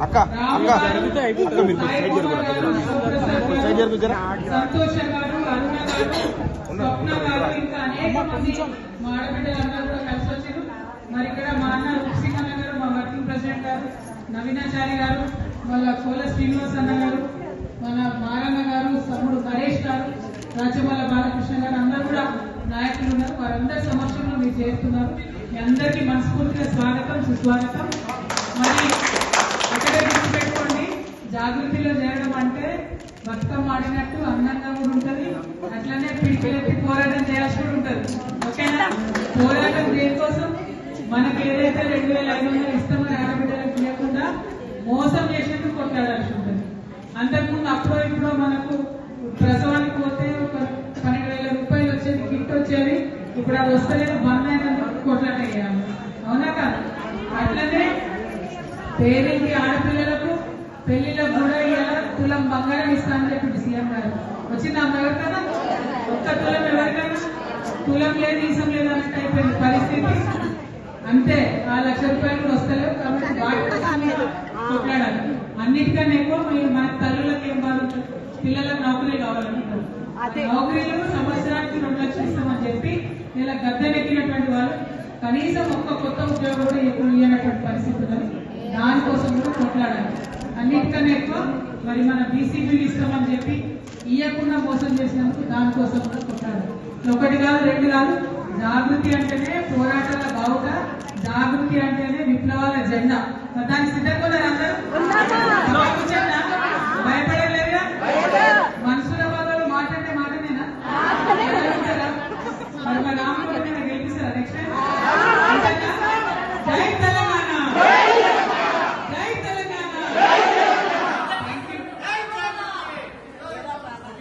అక్క అక్క. మీరు సైడ్ జరుగు సైడ్ జరుగు జర మరి ఇక్కడ మా అన్న గారు మా వర్కింగ్ ప్రెసిడెంట్ గారు నవీనాచారి గారు వాళ్ళ కోల శ్రీనివాస రాజ్యపాల బాలకృష్ణ గారు అందరూ కూడా నాయకులు ఉన్నారు. వారందరి సమక్షంలో మీరు చేస్తున్నారు. మీ అందరికీ మనస్ఫూర్తిగా స్వాగతం సుస్వాగతం. మరి ఒకటే గుర్తుపెట్టుకోండి జాగృతిలో చేరడం అంటే బతుకమ్మ ఆడినట్టు అందంగా కూడా ఉంటది. అట్లనే పిడికిలెత్తి పోరాటం చేయాల్సి కూడా ఉంటది. ఓకేనా? పోరాటం దేనికోసం? మనకి ఏదైతే రెండు వేల ఐదు వందలు ఇస్తామని ఆడబిడ్డలకు లేకుండా మోసం చేసినట్టు కొట్టారు ఉంటుంది అంతకుముందు అప్పుడో ఇప్పుడో మనకు ప్రసవానికి పోతే ఒక పన్నెండు వేల రూపాయలు వచ్చేది కిట్ వచ్చేది ఇప్పుడు అది వస్తలేదు బంద్ అయినందుకు కొట్లాట అయ్యాము అవునా కాదు? అట్లనే పేరింటి ఆడపిల్లలకు పెళ్ళిలో కూడా ఇవాళ తులం బంగారం ఇస్తానని చెప్పింది సీఎం గారు. వచ్చిందా అమ్మ ఎవరికైనా? ఒక్క తులం ఎవరికైనా? తులం లేదు ఈసం లేదు అన్నట్టు అయిపోయింది పరిస్థితి. అంతే ఆ లక్ష రూపాయలు కూడా వస్తలేవు కాబట్టి కొట్లాడాలి. అన్నిటికన్నా ఎక్కువ మన తల్లులకు ఏం బాధ ఉంటుంది? పిల్లలకు నౌకరీ కావాలనుకుంటారు నౌకరీలు రెండు లక్షలు ఇస్తామని చెప్పి ఇలా గద్దెనెక్కినటువంటి వాళ్ళు కనీసం ఒక్క కొత్త ఉద్యోగం కూడా ఎప్పుడు ఇవ్వనటువంటి పరిస్థితి ఉన్నది దానికోసం కూడా కొట్లాడాలి అన్నిటికన్నా ఎక్కువ మరి మన బీసీబీలు ఇస్తామని చెప్పి ఇవ్వకుండా మోసం చేసినందుకు దానికోసం కూడా కొట్లాడాలి ఒకటి కాదు రెండు కాదు జాగృతి అంటేనే పోరాటాల బావుగా జాగృతి అంటేనే విప్లవాల జెండా. దానికి సిద్ధంగా అందరూ?